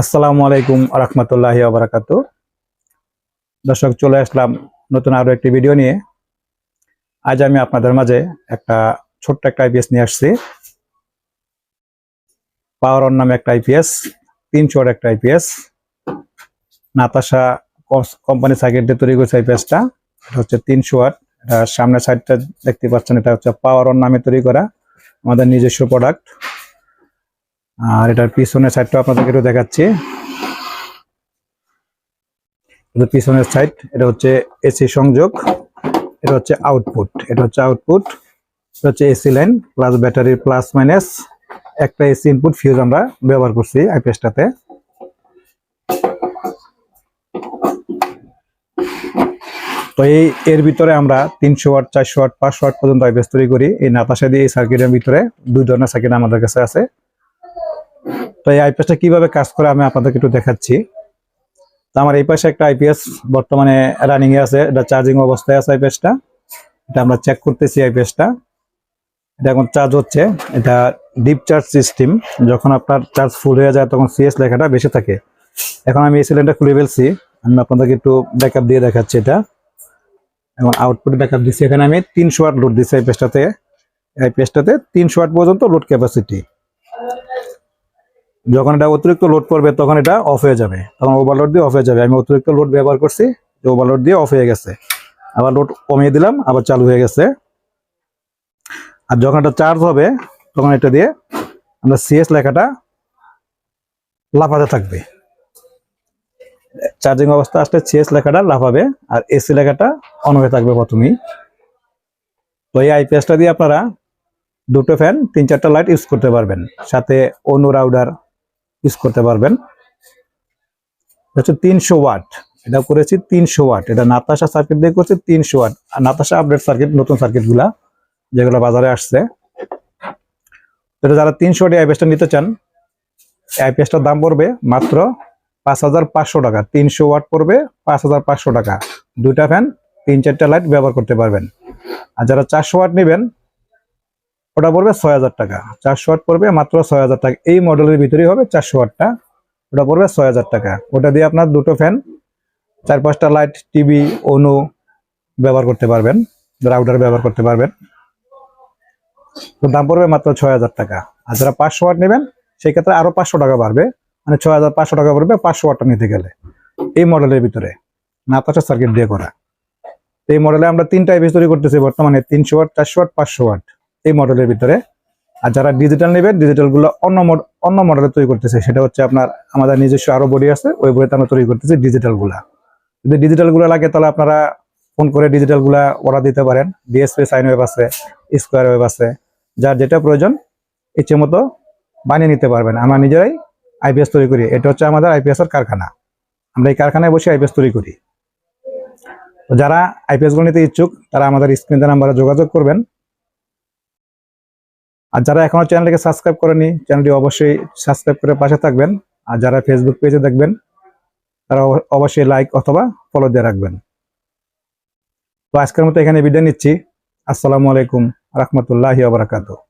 আসসালামু আলাইকুম রহমতুল্লাহ আবরাকাত দর্শক, চলে আসলাম নতুন আরও একটি ভিডিও নিয়ে। আজ আমি আপনাদের মাঝে একটা ছোট্ট একটা আইপিএস নিয়ে আসছি। পাওয়ার অন নামে একটা আইপিএস তিনশো একটা আইপিএস নাতাশা কোম্পানি সার্কিট দিয়ে তৈরি করেছে আইপিএসটা এটা হচ্ছে তিনশো ওয়াট এটা সামনের সাইডটা দেখতে পাচ্ছেন, এটা হচ্ছে পাওয়ার অন নামে তৈরি করা আমাদের নিজস্ব প্রোডাক্ট আর এটার পিছনের সাইডটা আপনাদেরকে একটু দেখাচ্ছি। পিছনের সাইড এটা হচ্ছে এসি সংযোগ, এটা হচ্ছে আউটপুট এটা হচ্ছে আউটপুট এটা হচ্ছে AC line plus battery plus minus একটা এসি ইনপুট ফিউজ আমরা ব্যবহার করছি আইপিএসটাতে তো এই, এর ভিতরে আমরা তিনশো ওয়াট, চারশো ওয়াট, পাঁচশো ওয়াট পর্যন্ত আইপিএস তৈরি করি। এই নাতাশা দিয়ে এই সার্কিটের ভিতরে দুই ধরনের সার্কিট আমাদের কাছে আছে। তো এই আইপিএসটা কীভাবে কাজ করে আমি আপনাদেরকে একটু দেখাচ্ছি। তো আমার এই পাশে একটা আইপিএস বর্তমানে রানিং এ আছে, এটা চার্জিং অবস্থায় আছে আইপিএসটা এটা আমরা চেক করতেছি আইপিএসটা এটা এখন চার্জ হচ্ছে, এটা ডিপ চার্জ সিস্টেম যখন আপনার চার্জ ফুল হয়ে যায় তখন সিএস লেখাটা বেশি থাকে। এখন আমি এই সিলিন্ডার খুলে ফেলছি, আমি আপনাদেরকে একটু ব্যাকআপ দিয়ে দেখাচ্ছি এটা। এখন আউটপুট ব্যাকআপ দিচ্ছি, এখানে আমি তিনশো ওয়াট লোড দিচ্ছি আইপিএসটাতে আইপিএসটাতে তিনশো ওয়াট পর্যন্ত লোড ক্যাপাসিটি যখন এটা অতিরিক্ত লোড করবে, তখন এটা অফ হয়ে যাবে। তখন ওভারলোড দিয়ে অফ হয়ে যাবে। আমি অতিরিক্ত লোড ব্যবহার করছি ওভারলোড দিয়ে অফ হয়ে গেছে। আবার লোড কমিয়ে দিলাম, আবার চালু হয়ে গেছে। আর যখন এটা চার্জ হবে, তখন এটা দিয়ে আমরা সিএস লেখাটা লাফাতে থাকবে। চার্জিং অবস্থা আসলে সিএস লেখাটা লাফাবে, আর এসি লেখাটা অন হয়ে থাকবে প্রথমেই। তো এই আইপিএসটা দিয়ে আপনারা দুটো ফ্যান তিন চারটা লাইট ইউজ করতে পারবেন। সাথে অনু রাউডার ইউজ করতে পারবেন। হচ্ছে তিনশো ওয়াট। এটা করেছি তিনশো ওয়াট। এটা নাতাশা সার্কিট দিয়ে করছি তিনশো ওয়াট। আর নাতাশা আপডেট সার্কিট নতুন সার্কিটগুলা যেগুলো বাজারে আসছে। এটা যারা তিনশো ওয়াট আইপিএসটা নিতে চান আইপিএসটার দাম পড়বে মাত্র পাঁচ হাজার পাঁচশো টাকা। তিনশো ওয়াট পড়বে পাঁচ হাজার পাঁচশো টাকা। দুইটা ফ্যান তিন চারটা লাইট ব্যবহার করতে পারবেন। আর যারা চারশো ওয়াট নেবেন ওটা পড়বে ছয় হাজার টাকা। চারশো ওয়াট পড়বে মাত্র ছয় হাজার টাকা। এই মডেলের ভিতরেই হবে চারশো ওয়াটটা। ওটা পড়বে ছয় হাজার টাকা। ওটা দিয়ে আপনার দুটো ফ্যান চার পাঁচটা লাইট টিভি অনু ব্যবহার করতে পারবেন। রাউটার ব্যবহার করতে পারবেন। তো দাম পড়বে মাত্র ছয় হাজার টাকা। আর যারা পাঁচশো ওয়াট নেবেন, সেই ক্ষেত্রে আরও পাঁচশো টাকা বাড়বে। মানে ছয় হাজার পাঁচশো টাকা পড়বে পাঁচশো ওয়াটটা নিতে গেলে। এই মডেলের ভিতরে। নাতাশা সার্কিট দিয়ে করা। এই মডেলে আমরা তিনটা আইপিএস তৈরি করতেছি বর্তমানে। তিনশো ওয়াট, চারশো ওয়াট, পাঁচশো ওয়াট। এই মডেলের ভিতরে। আর যারা ডিজিটাল নেবেন ডিজিটালগুলো অন্য অন্য মডেলে তৈরি করতেছে। সেটা হচ্ছে আপনার আমাদের নিজস্ব আরও বডি আছে, ওই বইতে আমরা তৈরি করতেছি ডিজিটালগুলা। যদি ডিজিটালগুলা লাগে, তাহলে আপনারা ফোন করে ডিজিটালগুলা অর্ডার দিতে পারেন। ডিএসপি সাইন ওয়েব আছে স্কোয়ার ওয়েব আছে। যার যেটা প্রয়োজন, ইচ্ছে মতো বানিয়ে নিতে পারবেন। আমরা নিজেরাই আইপিএস তৈরি করি। এটা হচ্ছে আমাদের আইপিএস এর কারখানা। আমরা এই কারখানায় বসে আইপিএস তৈরি করি। যারা আইপিএসগুলো নিতে ইচ্ছুক, তারা আমাদের স্ক্রিন নাম্বারে যোগাযোগ করবেন। আর যারা এখনও চ্যানেলটিকে সাবস্ক্রাইব করেনি, চ্যানেলটি অবশ্যই সাবস্ক্রাইব করে পাশে থাকবেন। আর যারা ফেসবুক পেজে দেখবেন, তারা অব- অবশ্যই লাইক অথবা ফলো দিয়ে রাখবেন। তো আজকের মতো এখানে বিদায় নিচ্ছি। আসসালামু আলাইকুম, রহমতুল্লাহি আবরাকাতুহ